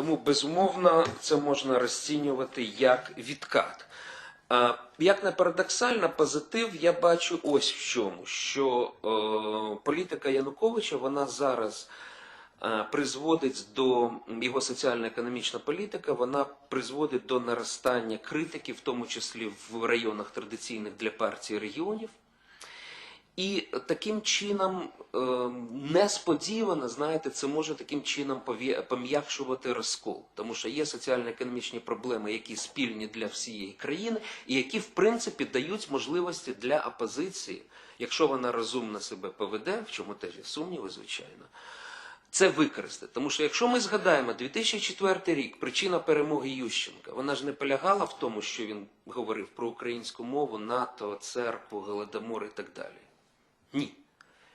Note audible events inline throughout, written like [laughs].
Тому, безумовно, це можна розцінювати як відкат. Як не парадоксально, позитив я бачу ось в чому, що е, політика Януковича вона зараз е, призводить до його соціально-економічна політика, вона призводить до наростання критики, в тому числі в районах традиційних для партії регіонів. І таким чином е, несподівано, знаєте, це може таким чином пом'якшувати розкол, тому що є соціально-економічні проблеми, які спільні для всієї країни, і які в принципі дають можливості для опозиції, якщо вона розумно себе поведе, в чому теж є сумніви, звичайно. Це використати. Тому що якщо ми згадаємо 2004 рік, причина перемоги Ющенка, вона ж не полягала в тому, що він говорив про українську мову, НАТО, церкву, голодомор і так далі. Ні.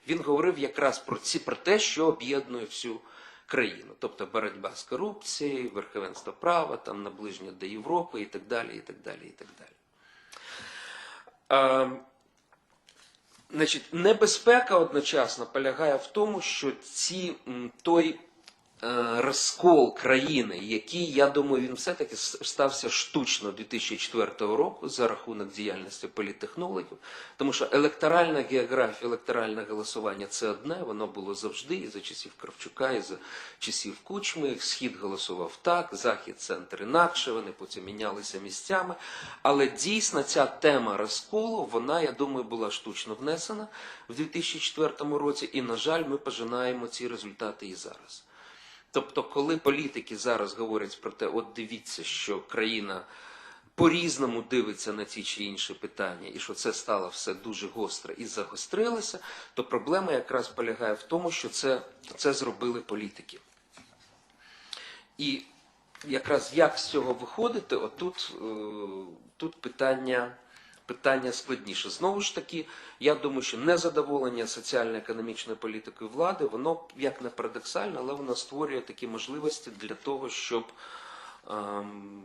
Він говорив якраз про ці про те, що об'єднує всю країну, тобто боротьба з корупцією, верховенство права, там наближення до Європи і так далі, і так далі, і так далі. А, значить, небезпека одночасно полягає в тому, що ці, той розкол країни, який, я думаю, він все-таки стався штучно 2004 року за рахунок діяльності політтехнологів, тому що електоральна географія, електоральне голосування це одне, воно було завжди і за часів Кравчука, і за часів Кучми. Схід голосував так, захід, центр інакше, вони потім мінялися місцями. Але дійсно ця тема розколу, вона, я думаю, була штучно внесена в 2004 році, і, на жаль, ми пожинаємо ці результати і зараз. Тобто, коли політики зараз говорять про те, от дивіться, що країна по-різному дивиться на ті чи інші питання, і що це стало все дуже гостро і загострилося, то проблема якраз полягає в тому, що це, це зробили політики. І якраз як з цього виходити, отут е, тут питання, питання складніше. Знову ж таки, я думаю, що незадоволення соціально-економічною політикою влади, воно як не парадоксально, але воно створює такі можливості для того, щоб ем,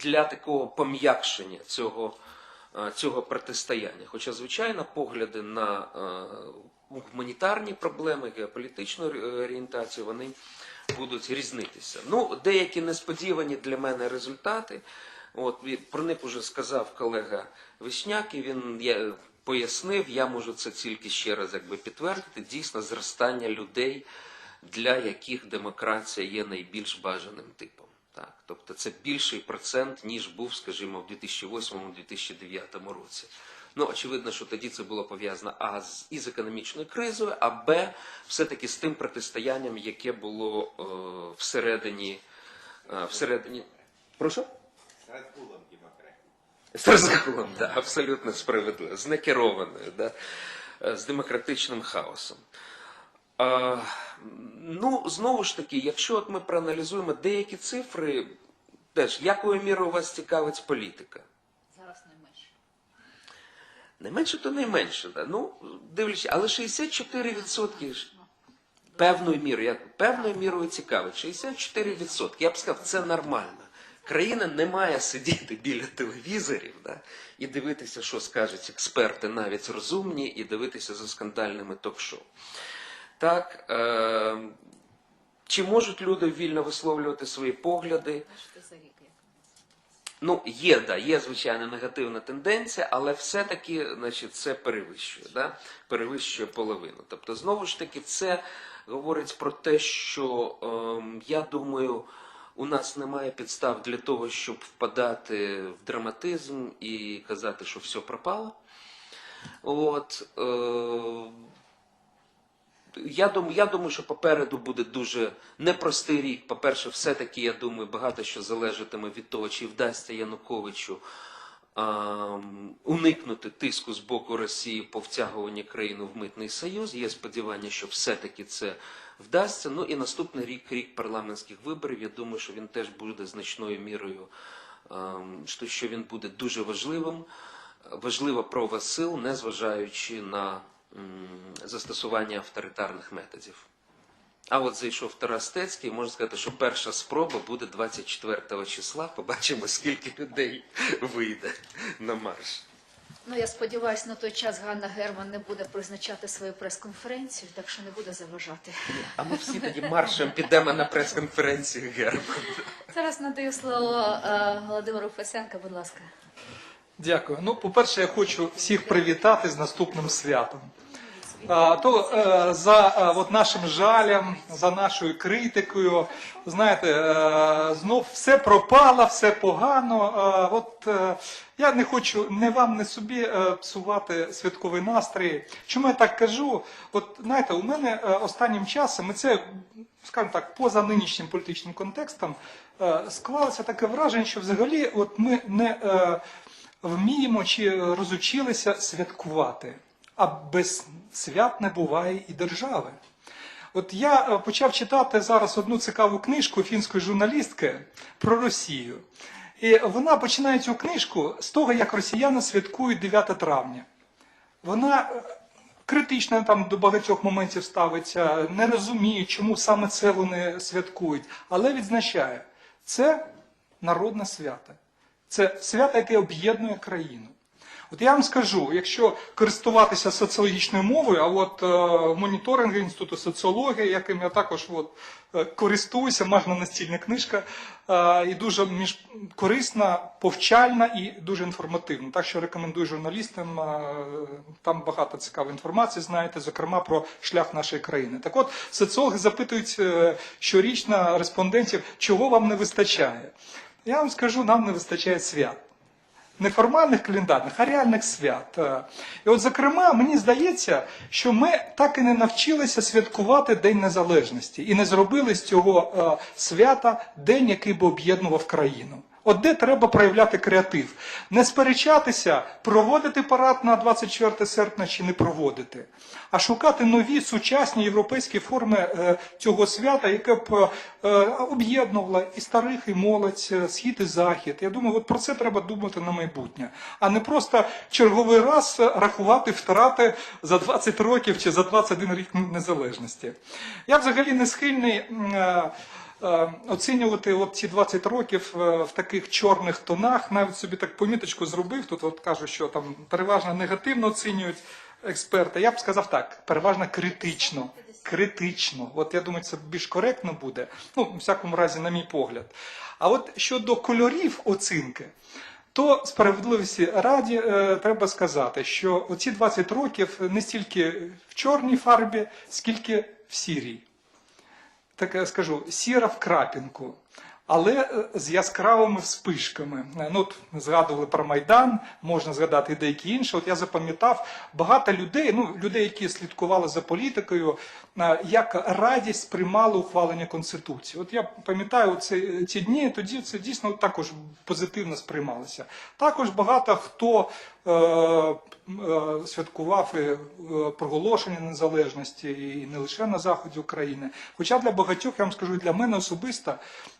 для такого пом'якшення цього, е, цього протистояння. Хоча, звичайно, погляди на е, гуманітарні проблеми, геополітичну орієнтацію, вони будуть різнитися. Ну, деякі несподівані для мене результати. От про них уже сказав колега Вишняк, і він я, пояснив, я можу це тільки ще раз якби підтвердити. Дійсно, зростання людей, для яких демократія є найбільш бажаним типом. Так, тобто це більший процент, ніж був, скажімо, в 2008-2009 році. Ну, очевидно, що тоді це було пов'язано а з із економічною кризою, а б все-таки з тим протистоянням, яке було е, всередині, е, всередині. Прошу? З розгулом демократії. З розгулом, да, абсолютно справедливо, з некерованою, да, з демократичним хаосом. А, ну, знову ж таки, якщо от ми проаналізуємо деякі цифри, теж якою мірою вас цікавить політика? Зараз не менше. Не менше, то не менше. Да. Ну, дивлячись, але 64% певною мірою, як певною мірою цікавить. 64%. Я б сказав, це нормально. Країна не має сидіти біля телевізорів да, і дивитися, що скажуть експерти, навіть розумні, і дивитися за скандальними ток-шоу. Так, е, чи можуть люди вільно висловлювати свої погляди? Ну, є, да, є звичайно негативна тенденція, але все-таки значить, це перевищує, да? перевищує половину. Тобто, знову ж таки, це говорить про те, що ем, я думаю, у нас немає підстав для того, щоб впадати в драматизм і казати, що все пропало. От, е, я думаю, я думаю, що попереду буде дуже непростий рік. По-перше, все-таки, я думаю, багато що залежатиме від того, чи вдасться Януковичу уникнути тиску з боку Росії по втягуванні країни в митний союз. Є сподівання, що все-таки це вдасться. Ну і наступний рік, рік парламентських виборів. Я думаю, що він теж буде значною мірою, що- що він буде дуже важливим. Важлива прова сил, незважаючи на застосування авторитарних методів. А от зайшов Тарас Стецький, можна сказати, що перша спроба буде 24 числа. Побачимо, скільки людей вийде на марш. Ну, я сподіваюся, на той час Ганна Герман не буде призначати свою прес-конференцію, так що не буде заважати. А ми всі тоді маршем підемо на прес-конференцію Герман. Зараз надаю слово е, Володимиру Фесенка, будь ласка. Дякую. Ну, по-перше, я хочу всіх привітати з наступним святом. То е, за е, от нашим жалем, за нашою критикою, знаєте, е, знов все пропало, все погано. От я не хочу не вам, не собі псувати святковий настрій. Чому я так кажу? От знаєте, у мене останнім часом, і це, скажімо так, поза нинішнім політичним контекстом, склалося таке враження, що взагалі от ми не. Вміємо чи розучилися святкувати. А без свят не буває і держави. От я е, почав читати зараз одну цікаву книжку фінської журналістки про Росію. І вона починає цю книжку з того, як росіяни святкують 9 травня. Вона е, критично там до багатьох моментів ставиться, не розуміє, чому саме це вони святкують, але відзначає, це народне свято. Це свято, яке об'єднує країну. От я вам скажу, якщо користуватися соціологічною мовою, а от е, моніторинг інституту соціології, яким я також от, е, користуюся, можна настільна книжка, е, і дуже між корисна, повчальна і дуже інформативна. Так що рекомендую журналістам. е, там багато цікавої інформації, знаєте, зокрема про шлях нашої країни. Так от соціологи запитують е, щорічно респондентів, чого вам не вистачає. Я вам скажу, нам не вистачає свят. Не формальних календарних, а реальних свят. Е, І от, зокрема, мені здається, що ми так і не навчилися святкувати День Незалежності і не зробили з цього е, свята день, який би об'єднував країну. От де треба проявляти креатив, не сперечатися, проводити парад на 24 серпня чи не проводити, а шукати нові сучасні європейські форми е, цього свята, яке б е, об'єднувало і старих, і молодь, е, схід і захід. Я думаю, от про це треба думати на майбутнє, а не просто черговий раз рахувати втрати за 20 років чи за 21 рік незалежності. Я взагалі не схильний. Е, Оцінювати от ці 20 років е, в таких чорних тонах, навіть собі так поміточку зробив. Тут от кажуть, що там переважно негативно оцінюють експерти. Я б сказав так, переважно критично. Критично. От я думаю, це більш коректно буде. Ну, в всякому разі, на мій погляд. А от щодо кольорів оцінки, то справедливості раді е, треба сказати, що оці 20 років не стільки в чорній фарбі, скільки в сірій так я скажу, сіра в крапінку, але е, з яскравими вспишками. Ну, от згадували про Майдан, можна згадати і деякі інші. От я запам'ятав багато людей, ну, людей, які слідкували за політикою, е, як радість сприймали ухвалення Конституції. От я пам'ятаю ці, ці дні, тоді це дійсно також позитивно сприймалося. Також багато хто е, святкував і, проголошення незалежності і не лише на заході України. Хоча для багатьох, я вам скажу, для мене особисто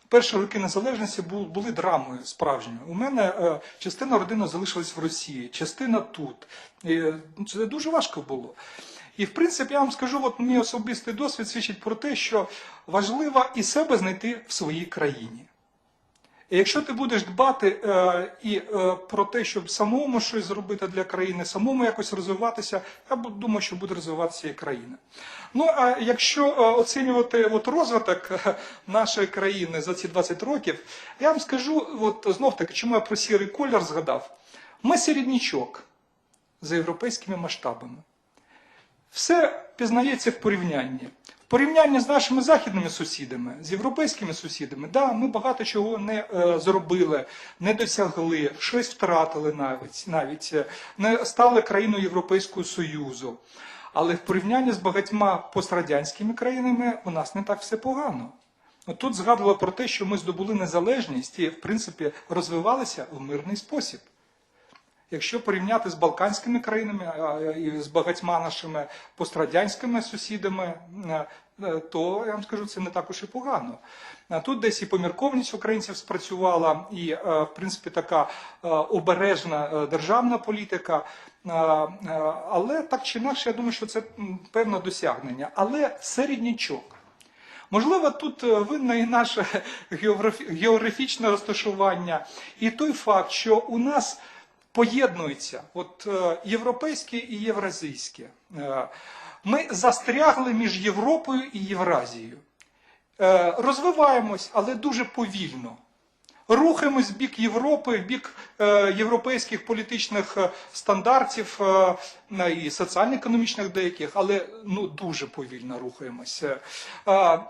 перші роки незалежності були драмою справжньою. У мене е, частина родини залишилась в Росії, частина тут. Е, це дуже важко було. І в принципі, я вам скажу, от мій особистий досвід свідчить про те, що важливо і себе знайти в своїй країні. І якщо ти будеш дбати е, і е, про те, щоб самому щось зробити для країни, самому якось розвиватися, я думаю, що буде розвиватися і країна. Ну а якщо е, оцінювати от розвиток е, нашої країни за ці 20 років, я вам скажу, от знов таки, чому я про сірий колір згадав. Ми середнячок за європейськими масштабами. Все пізнається в порівнянні. В порівнянні з нашими західними сусідами, з європейськими сусідами, да, ми багато чого не е, зробили, не досягли, щось втратили навіть, навіть е, не стали країною Європейського Союзу. Але в порівнянні з багатьма пострадянськими країнами у нас не так все погано. Тут згадували про те, що ми здобули незалежність і, в принципі, розвивалися в мирний спосіб. Якщо порівняти з Балканськими країнами і з багатьма нашими пострадянськими сусідами, е, е, то я вам скажу, це не також і погано. Тут десь і помірковність українців спрацювала, і, е, в принципі, така обережна державна політика. Але так чи інакше, я думаю, що це певне досягнення. Але середнячок. Можливо, тут винне і наше [laughs] географі- географічне розташування, і той факт, що у нас поєднуються от, е, європейське і євразійське. Е, Ми застрягли між Європою і Євразією. Е, Розвиваємось, але дуже повільно. Рухаємось в бік Європи, в бік європейських політичних стандартів і соціально-економічних деяких, але ну, дуже повільно рухаємося.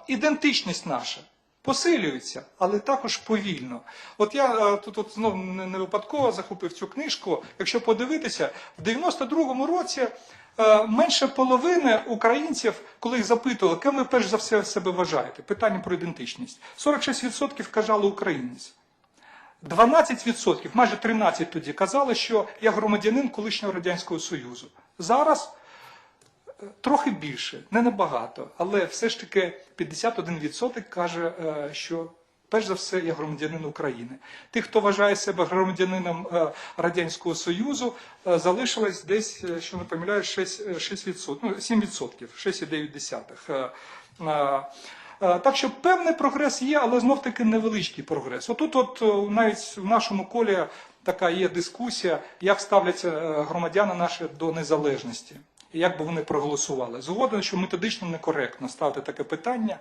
Ідентичність наша посилюється, але також повільно. От я е, тут от, знов не, випадково захопив цю книжку. Якщо подивитися, в 92-му році е, менше половини українців, коли їх запитували, ким ви перш за все себе вважаєте, питання про ідентичність, 46% казали українець. 12%, майже 13% тоді казали, що я громадянин колишнього Радянського Союзу. Зараз трохи більше, не набагато, але все ж таки 51% каже, е, що перш за все я громадянин України. Тих, хто вважає себе громадянином е, Радянського Союзу, е, залишилось десь, що не помиляю, 6%, е, 6%, ну, 7%, 6,9%. Е, е, Е, Так що певний прогрес є, але знов таки невеличкий прогрес. Отут, от навіть в нашому колі така є дискусія, як ставляться громадяни наші до незалежності, як би вони проголосували. Згоден, що методично некоректно ставити таке питання.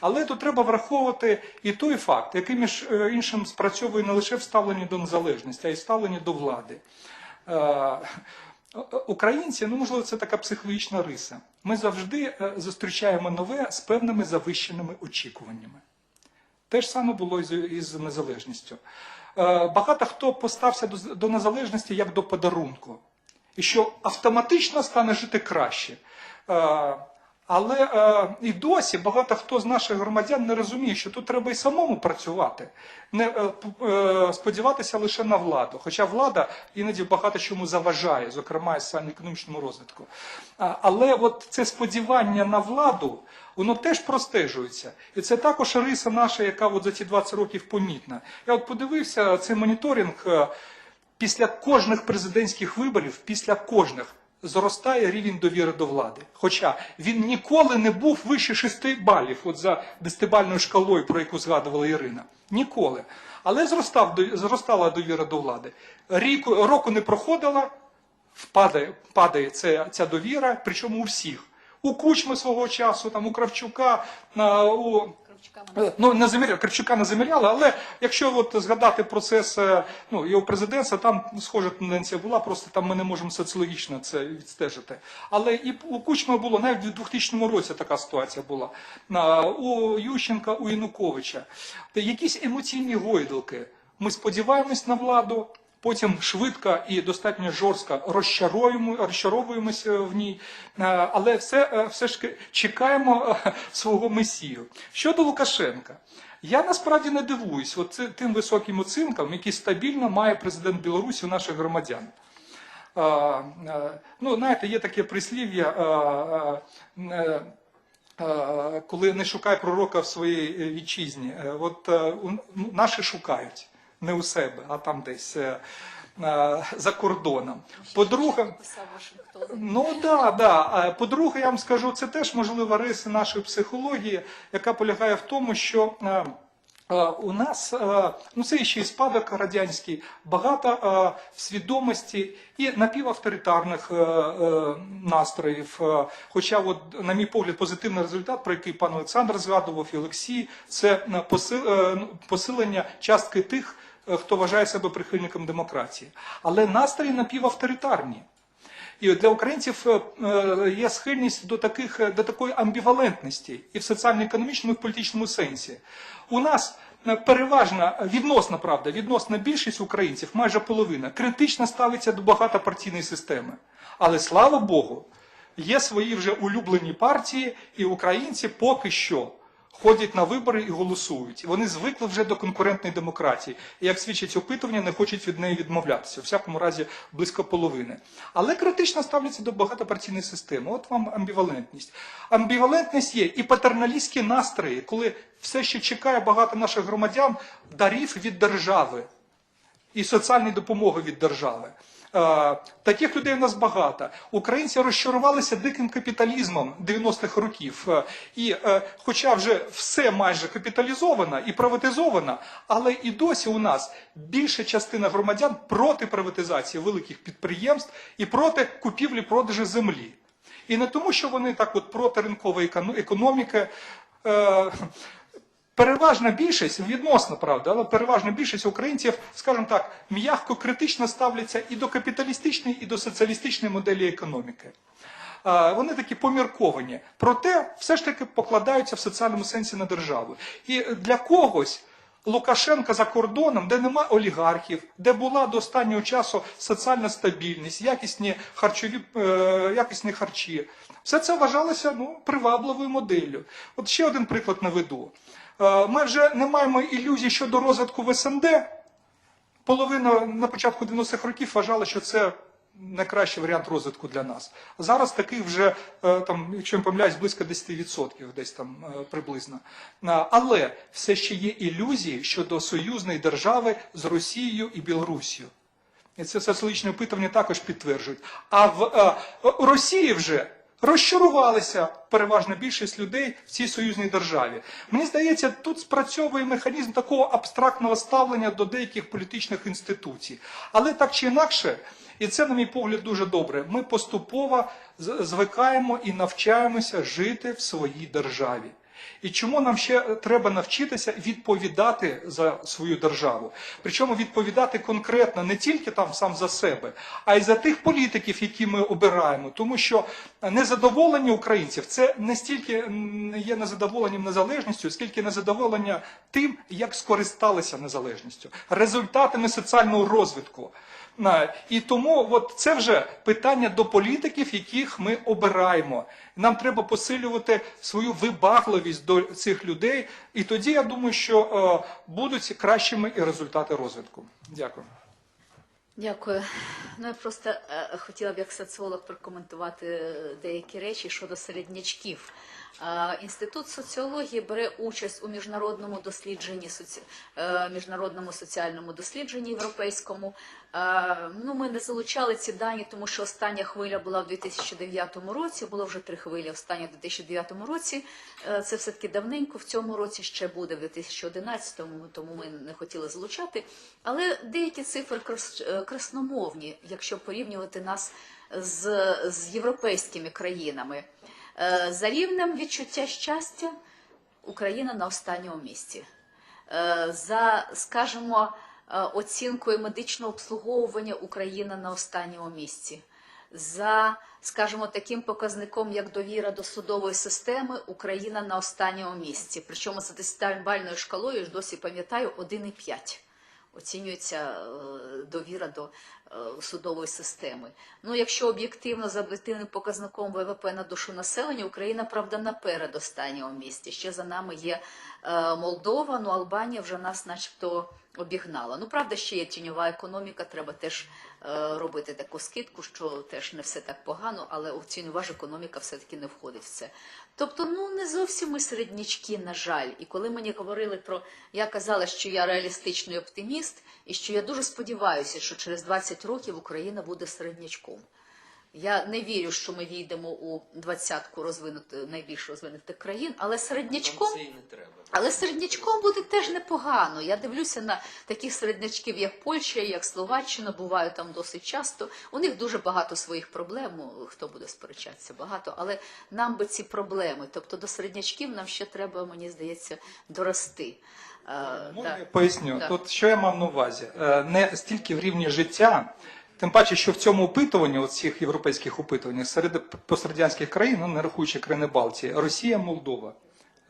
Але тут треба враховувати і той факт, який між е, іншим спрацьовує не лише в ставленні до незалежності, а й ставленні до влади. Е, Українці, ну можливо, це така психологічна риса. Ми завжди е, зустрічаємо нове з певними завищеними очікуваннями. Те ж саме було і з- незалежністю. Багато хто постався до незалежності як до подарунку, і що автоматично стане жити краще. Е, Але е, і досі багато хто з наших громадян не розуміє, що тут треба і самому працювати, не е, сподіватися лише на владу. Хоча влада іноді багато чому заважає, зокрема і соціально-економічному розвитку. Але от це сподівання на владу, воно теж простежується. І це також риса наша, яка от за ці 20 років помітна. Я от подивився цей моніторинг після кожних президентських виборів, після кожних. Зростає рівень довіри до влади. Хоча він ніколи не був вище 6 балів, от за десятибальною шкалою, про яку згадувала Ірина. Ніколи. Але зростав, зростала довіра до влади. Ріку, року не проходила, впадає, падає ця, ця довіра, причому у всіх. У Кучми свого часу, там, у Кравчука, у Е, Ну, не заміряли, Кравчука не заміряли, але якщо от згадати процес е, ну, його президентства, там схожа тенденція була, просто там ми не можемо соціологічно це відстежити. Але і у Кучма було, навіть у 2000 році така ситуація була. У Ющенка, у Януковича. Якісь емоційні гойдалки. Ми сподіваємось на владу, потім швидко і достатньо жорстко розчаруємо, розчаровуємося в ній, Е, але все, е, все ж чекаємо е, свого месію. Щодо Лукашенка, я насправді не дивуюсь от тим високим оцінкам, які стабільно має президент Білорусі у наших громадян. Е, е, Ну, знаєте, є таке прислів'я. е, е, е, е, Коли не шукай пророка в своїй е, вітчизні, Е, от е, ну, наші шукають не у себе, а там десь е, е, за кордоном. По-друге, Ну да, да. По-друге, я вам скажу, це теж можлива риса нашої психології, яка полягає в тому, що е, у нас, ну це ще й спадок радянський, багато свідомості і напівавторитарних настроїв. Хоча, от, на мій погляд, позитивний результат, про який пан Олександр згадував і Олексій, це ну, посилення частки тих, хто вважає себе прихильником демократії. Але настрої напівавторитарні. І для українців е, е, є схильність до таких е, до такої амбівалентності і в соціально-економічному, і в політичному сенсі. У нас е, переважна відносна правда, відносна більшість українців, майже половина, критично ставиться до багатопартійної системи. Але слава Богу, є свої вже улюблені партії, і українці поки що ходять на вибори і голосують. І вони звикли вже до конкурентної демократії. І як свідчить опитування, не хочуть від неї відмовлятися. У всякому разі, близько половини. Але критично ставляться до багатопартійної системи. От вам амбівалентність. Амбівалентність є і патерналістські настрої, коли все ще чекає багато наших громадян дарів від держави і соціальної допомоги від держави. Е, Таких людей у нас багато. Українці розчарувалися диким капіталізмом 90-х років. Е, І е, хоча вже все майже капіталізовано і приватизовано, але і досі у нас більша частина громадян проти приватизації великих підприємств і проти купівлі-продажу землі. І не тому, що вони так от проти ринкової економіки. Переважна більшість, відносно правда, але переважна більшість українців, скажімо так, м'яко критично ставляться і до капіталістичної, і до соціалістичної моделі економіки. Вони такі помірковані, проте все ж таки покладаються в соціальному сенсі на державу. І для когось Лукашенка за кордоном, де нема олігархів, де була до останнього часу соціальна стабільність, якісні харчові, е, якісні харчі, все це вважалося ну, привабливою моделлю. От ще один приклад наведу. Е, Ми вже не маємо ілюзій щодо розвитку в СНД. Половина на початку 90-х років вважала, що це найкращий варіант розвитку для нас. Зараз таких вже, е, там, якщо не помиляюсь, близько 10% десь там е, приблизно. Але все ще є ілюзії щодо союзної держави з Росією і Білорусією. І це соціологічне опитування також підтверджують. А в Росії вже розчарувалися переважна більшість людей в цій союзній державі. Мені здається, тут спрацьовує механізм такого абстрактного ставлення до деяких політичних інституцій. Але так чи інакше, і це, на мій погляд, дуже добре. Ми поступово звикаємо і навчаємося жити в своїй державі. І чому нам ще треба навчитися відповідати за свою державу? Причому відповідати конкретно не тільки там сам за себе, а й за тих політиків, які ми обираємо. Тому що незадоволення українців це не стільки є незадоволенням незалежністю, скільки незадоволення тим, як скористалися незалежністю, результатами соціального розвитку. На- І тому от це вже питання до політиків, яких ми обираємо. Нам треба посилювати свою вибагливість до цих людей, і тоді я думаю, що е, будуть кращими і результати розвитку. Дякую. Дякую. Ну я просто е, хотіла б як соціолог прокоментувати е, деякі речі щодо середнячків. Інститут соціології бере участь у міжнародному дослідженні е, міжнародному соціальному дослідженні європейському. Е, Ну, ми не залучали ці дані, тому що остання хвиля була в 2009 році. Було вже три хвилі. Остання в 2009 році. Е, Це все таки давненько. В цьому році ще буде в 2011, тому ми не хотіли залучати. Але деякі цифри красномовні, якщо порівнювати нас з, з європейськими країнами. Е, За рівнем відчуття щастя Україна на останньому місці. Е, За, скажімо, е, оцінкою медичного обслуговування Україна на останньому місці. За, скажімо, таким показником, як довіра до судової системи, Україна на останньому місці. Причому за десятибальною шкалою, ж досі пам'ятаю, 1,5 оцінюється е, довіра до е, судової системи. Ну, якщо об'єктивно за об'єктивним показником ВВП на душу населення, Україна, правда, на передостанньому місці. Ще за нами є е, Молдова, ну Албанія вже нас начебто обігнала. Ну, правда, ще є тіньова економіка, треба теж робити таку скидку, що теж не все так погано, але тіньова ж економіка все-таки не входить в це. Тобто, ну не зовсім ми середнячки, на жаль. І коли мені говорили про, я казала, що я реалістичний оптиміст, і що я дуже сподіваюся, що через 20 років Україна буде середнячком. Я не вірю, що ми війдемо у двадцятку розвинутих найбільш розвинутих країн, але середнячком але середнячком буде теж непогано. Я дивлюся на таких середнячків, як Польща, як Словаччина, буваю там досить часто. У них дуже багато своїх проблем. Хто буде сперечатися, багато. Але нам би ці проблеми. Тобто до середнячків нам ще треба, мені здається, дорости. Е, Можна да. я поясню? Да. Тут що я мав на увазі? Е, Не стільки в рівні життя, тим паче, що в цьому опитуванні, от цих європейських опитуваннях, серед пострадянських країн, ну, не рахуючи країни Балтії, Росія, Молдова.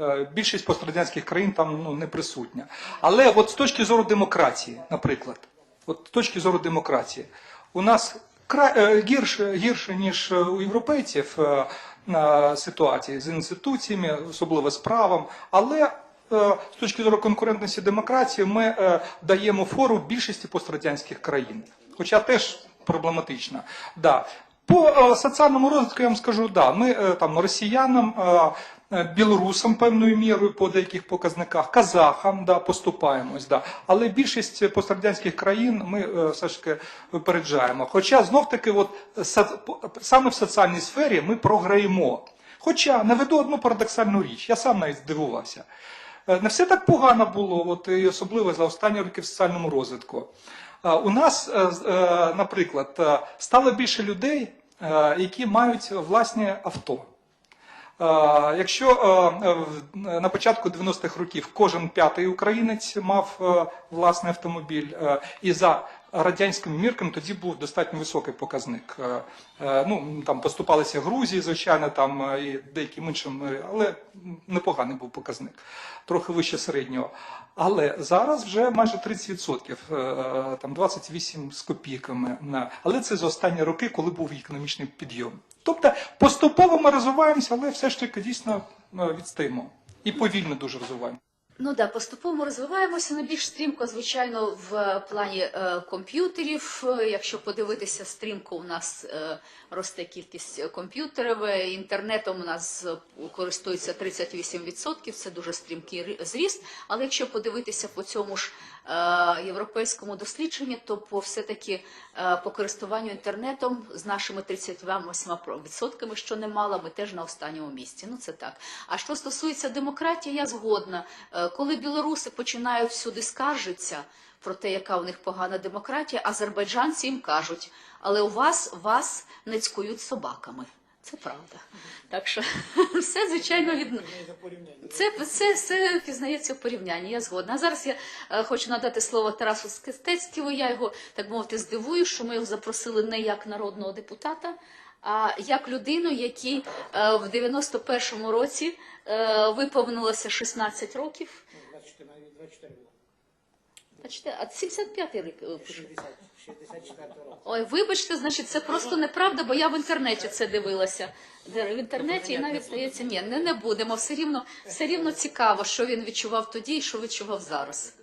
Е, Більшість пострадянських країн там ну, не присутня. Але от з точки зору демократії, наприклад, от з точки зору демократії, у нас кра... е, гірше, гірше, ніж у європейців е, на ситуації з інституціями, особливо з правом, але е, з точки зору конкурентності демократії ми е, даємо фору більшості пострадянських країн, хоча теж проблематично. Да. По е, соціальному розвитку я вам скажу, да, ми е, там росіянам. е, білорусам певною мірою по деяких показниках, казахам да, поступаємось. Да. Але більшість пострадянських країн ми все ж таки випереджаємо. Хоча знов таки, от, саме в соціальній сфері ми програємо. Хоча наведу одну парадоксальну річ, я сам навіть здивувався. Не все так погано було, от, і особливо за останні роки в соціальному розвитку. Е, У нас, е, е, наприклад, стало більше людей, які мають власні авто. Якщо на початку 90-х років кожен п'ятий українець мав власний автомобіль, і за радянськими мірками тоді був достатньо високий показник. Е, е, Ну там поступалися Грузії, звичайно, там е, і деяким іншим, але непоганий був показник, трохи вище середнього. Але зараз вже майже 30%, е, там 28 з копійками. Але це за останні роки, коли був економічний підйом. Тобто поступово ми розвиваємося, але все ж таки дійсно відстаємо. І повільно дуже розвиваємося. Ну да, поступово розвиваємося на більш стрімко, звичайно, в плані е, комп'ютерів. Е, Якщо подивитися стрімко, у нас е, росте кількість комп'ютерів. Е, Інтернетом у нас е, користується 38%, це дуже стрімкий зріст. Але якщо подивитися по цьому ж е, європейському дослідженню, то по все-таки е, по користуванню інтернетом з нашими 38%, що немало, ми теж на останньому місці. Ну це так. А що стосується демократії, я згодна. Е, Коли білоруси починають всюди скаржитися про те, яка у них погана демократія, азербайджанці їм кажуть, але у вас вас не цькують собаками. Це правда. Так що [laughs] все звичайно від це, це, це пізнається в порівнянні. Я згодна. А зараз я е, хочу надати слово Тарасу Скистецькому. Я його так мовити здивую, що ми його запросили не як народного депутата, а як людину, якій е, в 91-му році е, виповнилося 16 років. 24, навіть 24 було. А 75-й рік. е, пише. 60, 64 року. Ой, вибачте, значить, це просто неправда, бо я в інтернеті це дивилася. В інтернеті і навіть здається, ні, не, не будемо. Все рівно, все рівно цікаво, що він відчував тоді і що відчував зараз.